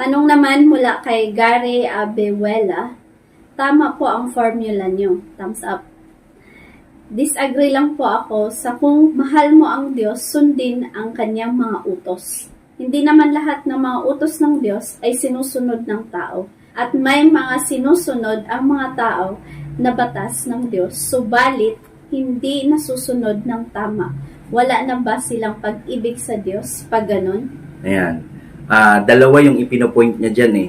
Tanong naman mula kay Gary Abehuela, tama po ang formula nyo. Thumbs up. Disagree lang po ako sa kung mahal mo ang Diyos, sundin ang kanyang mga utos. Hindi naman lahat ng mga utos ng Diyos ay sinusunod ng tao. At may mga sinusunod ang mga tao na batas ng Diyos, subalit hindi nasusunod ng tama. Wala na ba silang pag-ibig sa Diyos pag ganun? Ayan. Ah, dalawa yung ipinopoint niya dyan eh.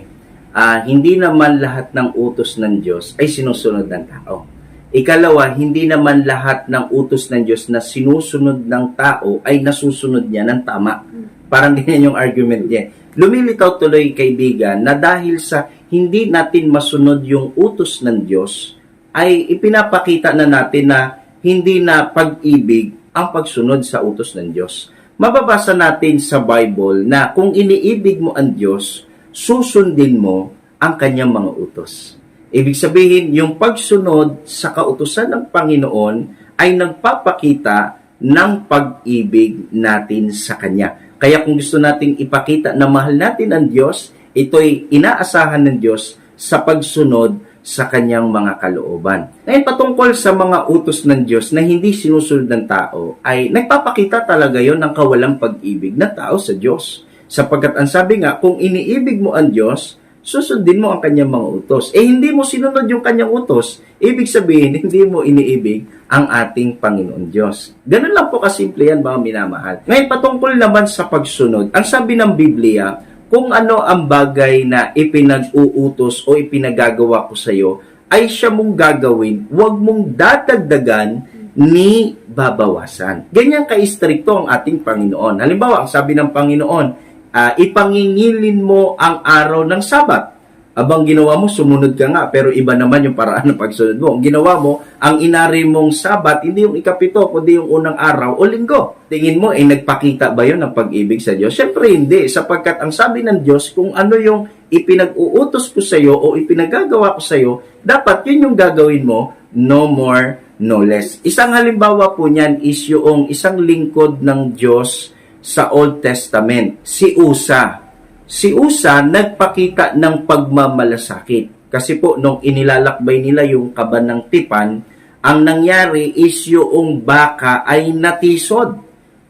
Ah, hindi naman lahat ng utos ng Diyos ay sinusunod ng tao. Ikalawa, hindi naman lahat ng utos ng Diyos na sinusunod ng tao ay nasusunod niya ng tama. Parang ganyan yung argument niya. Lumilitaw tuloy kaibigan na dahil sa hindi natin masunod yung utos ng Diyos, ay ipinapakita na natin na hindi na pag-ibig ang pagsunod sa utos ng Diyos. Mababasa natin sa Bible na kung iniibig mo ang Diyos, susundin mo ang kanyang mga utos. Ibig sabihin, yung pagsunod sa kautusan ng Panginoon ay nagpapakita ng pag-ibig natin sa Kanya. Kaya kung gusto nating ipakita na mahal natin ang Diyos, ito'y inaasahan ng Diyos sa pagsunod sa kanyang mga kalooban. Ngayon, patungkol sa mga utos ng Diyos na hindi sinusunod ng tao, ay nagpapakita talaga yon ng kawalang pag-ibig ng tao sa Diyos. Sapagkat ang sabi nga, kung iniibig mo ang Diyos, susundin mo ang kanyang mga utos. Eh, hindi mo sinunod yung kanyang utos, ibig sabihin, hindi mo iniibig ang ating Panginoon Diyos. Ganun lang po kasimple yan, mga minamahal. Ngayon, patungkol naman sa pagsunod, ang sabi ng Biblia, kung ano ang bagay na ipinag-uutos o ipinagagawa ko sa iyo, ay siya mong gagawin, huwag mong dadagdagan ni babawasan. Ganyan ka-istrikto ang ating Panginoon. Halimbawa, sabi ng Panginoon, ah, ipangingilin mo ang araw ng Sabat. Abang ginawa mo, sumunod ka nga, pero iba naman yung paraan ng pagsunod mo. Ang ginawa mo, ang inari mong Sabat, hindi yung ikapito, kundi yung unang araw o linggo. Tingin mo, ay nagpakita ba yun ng pag-ibig sa Diyos? Siyempre hindi, sapagkat ang sabi ng Diyos, kung ano yung ipinag-uutos ko sa iyo o ipinagagawa ko sa iyo, dapat yun yung gagawin mo, no more, no less. Isang halimbawa po niyan is yung isang lingkod ng Diyos sa Old Testament, si Usa si Usa nagpakita ng pagmamalasakit. Kasi po, nung inilalakbay nila yung kaban ng tipan, ang nangyari is yung baka ay natisod.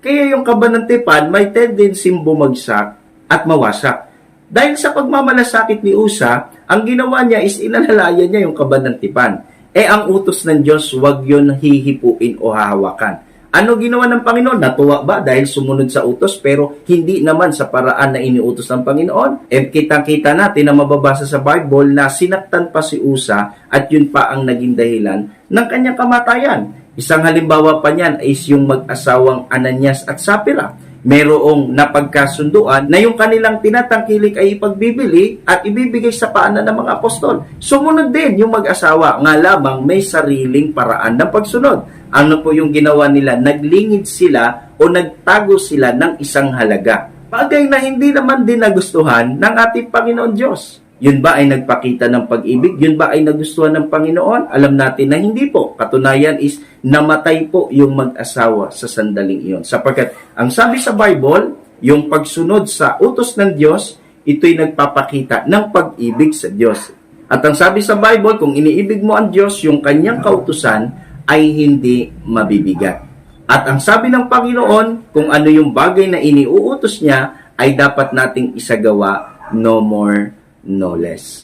Kaya yung kaban ng tipan may tendency bumagsak at mawasak. Dahil sa pagmamalasakit ni Usa, ang ginawa niya is inalalayan niya yung kaban ng tipan. Eh ang utos ng Diyos, wag yun hihipuin o hahawakan. Ano ginawa ng Panginoon? Natuwa ba dahil sumunod sa utos pero hindi naman sa paraan na iniutos ng Panginoon? Eh kitang-kita natin na mababasa sa Bible na sinaktan pa si Usa at yun pa ang naging dahilan ng kanyang kamatayan. Isang halimbawa pa niyan is yung mag-asawang Ananias at Sapira. Merong napagkasunduan na yung kanilang tinatangkilik ay ipagbibili at ibibigay sa paanan ng mga apostol. Sumunod din yung mag-asawa, nga lamang may sariling paraan ng pagsunod. Ano po yung ginawa nila? Naglingid sila o nagtago sila ng isang halaga. Bagay na hindi naman din nagustuhan ng ating Panginoon Diyos. Yun ba ay nagpakita ng pag-ibig? Yun ba ay nagustuhan ng Panginoon? Alam natin na hindi po. Katunayan is namatay po yung mag-asawa sa sandaling iyon. Sapagkat ang sabi sa Bible, yung pagsunod sa utos ng Diyos, ito'y nagpapakita ng pag-ibig sa Diyos. At ang sabi sa Bible, kung iniibig mo ang Diyos, yung kanyang kautusan ay hindi mabibigat. At ang sabi ng Panginoon, kung ano yung bagay na iniuutos niya, ay dapat nating isagawa no more, no less.